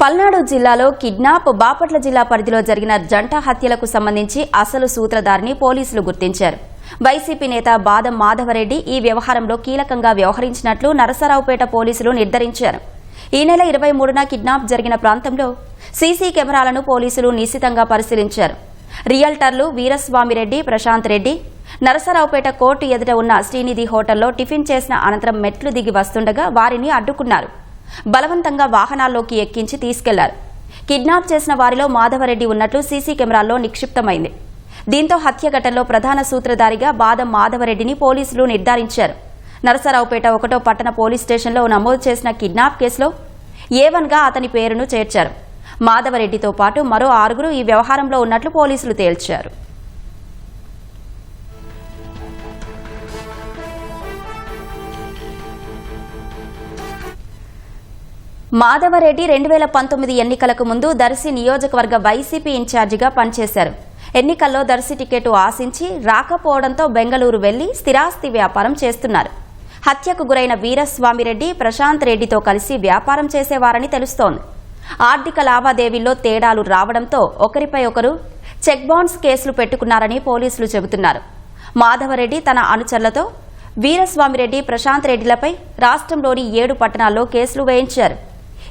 పల్నాడు జిల్లాలో కిడ్నాప్ బాపట్ల జిల్లా పరిధిలో జరిగిన జంట హత్యలకు సంబంధించి అసలు సూత్రధారిని పోలీసులు గుర్తించారు. వైసీపీ నేత బాదం మాధవరెడ్డి ఈ వ్యవహారంలో కీలకంగా వ్యవహరించినట్లు నరసరావుపేట పోలీసులు నిర్ధారించారు. ఈ నెల ఇరవై మూడున కిడ్నాప్ జరిగిన ప్రాంతంలో సీసీ కెమెరాలను పోలీసులు నిశితంగా పరిశీలించారు. రియల్టర్లు వీరస్వామిరెడ్డి ప్రశాంత్ రెడ్డి నరసరావుపేట కోర్టు ఎదుట ఉన్న శ్రీనిధి హోటల్లో టిఫిన్ చేసిన అనంతరం మెట్లు దిగి వస్తుండగా వారిని అడ్డుకున్నారు. బలవంతంగా వాహనాల్లోకి ఎక్కించి తీసుకెళ్ళారు. కిడ్నాప్ చేసిన వారిలో మాధవరెడ్డి ఉన్నట్లు సీసీ కెమెరాల్లో నిక్షిప్తమైంది. దీంతో హత్య ఘటనలో ప్రధాన సూత్రధారిగా బాదం మాధవరెడ్డిని పోలీసులు నిర్ధారించారు. నరసరావుపేట ఒకటో పట్టణ పోలీస్ స్టేషన్లో నమోదు చేసిన కిడ్నాప్ కేసులో ఏవన్గా అతని పేరును చేర్చారు. మాధవరెడ్డితో పాటు మరో ఆరుగురు ఈ వ్యవహారంలో ఉన్నట్లు పోలీసులు తేల్చారు. మాధవరెడ్డి రెండు వేల పంతొమ్మిది ఎన్నికలకు ముందు దర్శి నియోజకవర్గ వైసీపీ ఇన్ఛార్జిగా పనిచేశారు. ఎన్నికల్లో దర్శి టికెట్ ఆశించి రాకపోవడంతో బెంగళూరు వెళ్ళి స్థిరాస్తి వ్యాపారం చేస్తున్నారు. హత్యకు గురైన వీరస్వామిరెడ్డి ప్రశాంత్ రెడ్డితో కలిసి వ్యాపారం చేసేవారని తెలుస్తోంది. ఆర్థిక లావాదేవీల్లో తేడాలు రావడంతో ఒకరిపై ఒకరు చెక్ బౌన్స్ కేసులు పెట్టుకున్నారని పోలీసులు చెబుతున్నారు. మాధవరెడ్డి తన అనుచరులతో వీరస్వామిరెడ్డి ప్రశాంత్ రెడ్డిలపై రాష్ట్రంలోని ఏడు పట్టణాల్లో కేసులు వేయించారు.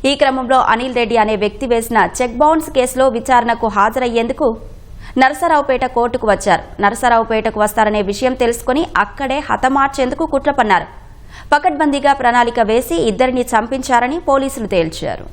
ఈ క్రమంలో అనిల్ రెడ్డి అనే వ్యక్తి వేసిన చెక్ బౌన్స్ కేసులో విచారణకు హాజరయ్యేందుకు నరసరావుపేట కోర్టుకు వచ్చారు. నరసరావుపేటకు వస్తారనే విషయం తెలుసుకుని అక్కడే హతమార్చేందుకు కుట్ర పన్నారు పకడ్బందీగా ప్రణాళిక వేసి ఇద్దరిని చంపించారని పోలీసులు తేల్చారు.